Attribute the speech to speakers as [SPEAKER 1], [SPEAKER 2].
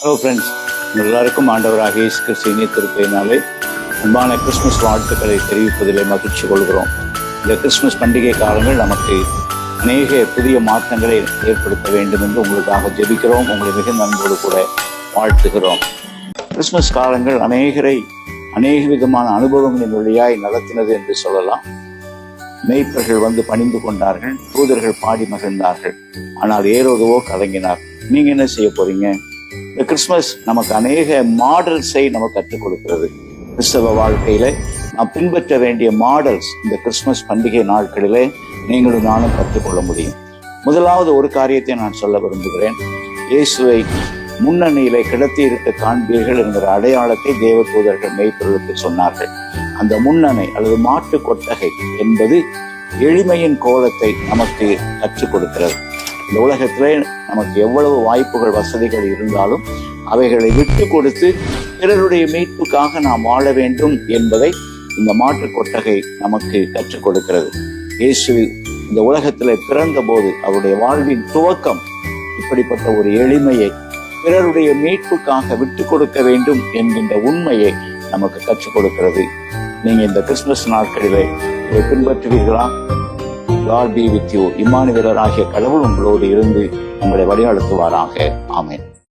[SPEAKER 1] Hello friends எல்லாருக்கும் ஆண்டவராக இயேசு கிறிஸ்து இனிய அன்பான கிறிஸ்மஸ் வாழ்த்துக்களை தெரிவிப்பதிலே மகிழ்ச்சி கொள்கிறோம். இந்த கிறிஸ்துமஸ் பண்டிகை காலங்கள் நமக்கு அநேக புதிய மாற்றங்களை ஏற்படுத்த வேண்டும் என்று உங்களுக்காக ஜெபிக்கிறோம். உங்களை மிக நண்போடு கூட வாழ்த்துகிறோம். கிறிஸ்துமஸ் காலங்கள் அநேகரை அநேக விதமான அனுபவங்களின் வழியாய் நடத்தினது என்று சொல்லலாம். மெய்ப்பர்கள் வந்து பணிந்து கொண்டார்கள் தூதர்கள் பாடி மகிழ்ந்தார்கள். ஆனால் ஏரோதுவோ கலங்கினார். நீங்க என்ன செய்ய போறீங்க? இந்த கிறிஸ்துமஸ் நமக்கு அநேக மாடல்ஸை நமக்கு கற்றுக் கொடுக்கிறது. கிறிஸ்தவ வாழ்க்கையில நாம் பின்பற்ற வேண்டிய மாடல்ஸ் இந்த கிறிஸ்துமஸ் பண்டிகை நாட்களிலே நீங்களும் நானும் கற்றுக்கொள்ள முடியும். முதலாவது ஒரு காரியத்தை நான் சொல்ல விரும்புகிறேன். இயேசுவை முன்னணியிலே கிடத்தி இருக்க காண்பீர்கள் என்கிற அடையாளத்தை தேவ தூதர்கள் மெய்ப்பொருளுக்கு சொன்னார்கள். அந்த முன்னணை அல்லது மாட்டு கொட்டகை என்பது எளிமையின் கோலத்தை நமக்கு கற்றுக் கொடுக்கிறது. இந்த உலகத்திலே நமக்கு எவ்வளவு வாய்ப்புகள் வசதிகள் இருந்தாலும் அவைகளை விட்டு கொடுத்து பிறருடைய மீட்புக்காக நாம் வாழ வேண்டும் என்பதை இந்த மாற்றுக் கொட்டகை நமக்கு கற்றுக் கொடுக்கிறது. இயேசு இந்த உலகத்தில் பிறந்த போது அவருடைய வாழ்வின் துவக்கம் இப்படிப்பட்ட ஒரு எளிமையை பிறருடைய மீட்புக்காக விட்டு கொடுக்க வேண்டும் என்கின்ற உண்மையை நமக்கு கற்றுக் கொடுக்கிறது. நீங்க இந்த கிறிஸ்துமஸ் நாட்களிலே இதை பின்பற்றுவீர்களா? காட் பி வித் யூ இம்மானுவேலர் ஆகிய கடவுள் உங்களோடு இருந்து உங்களை வழிநடத்துவாராக. ஆமேன்.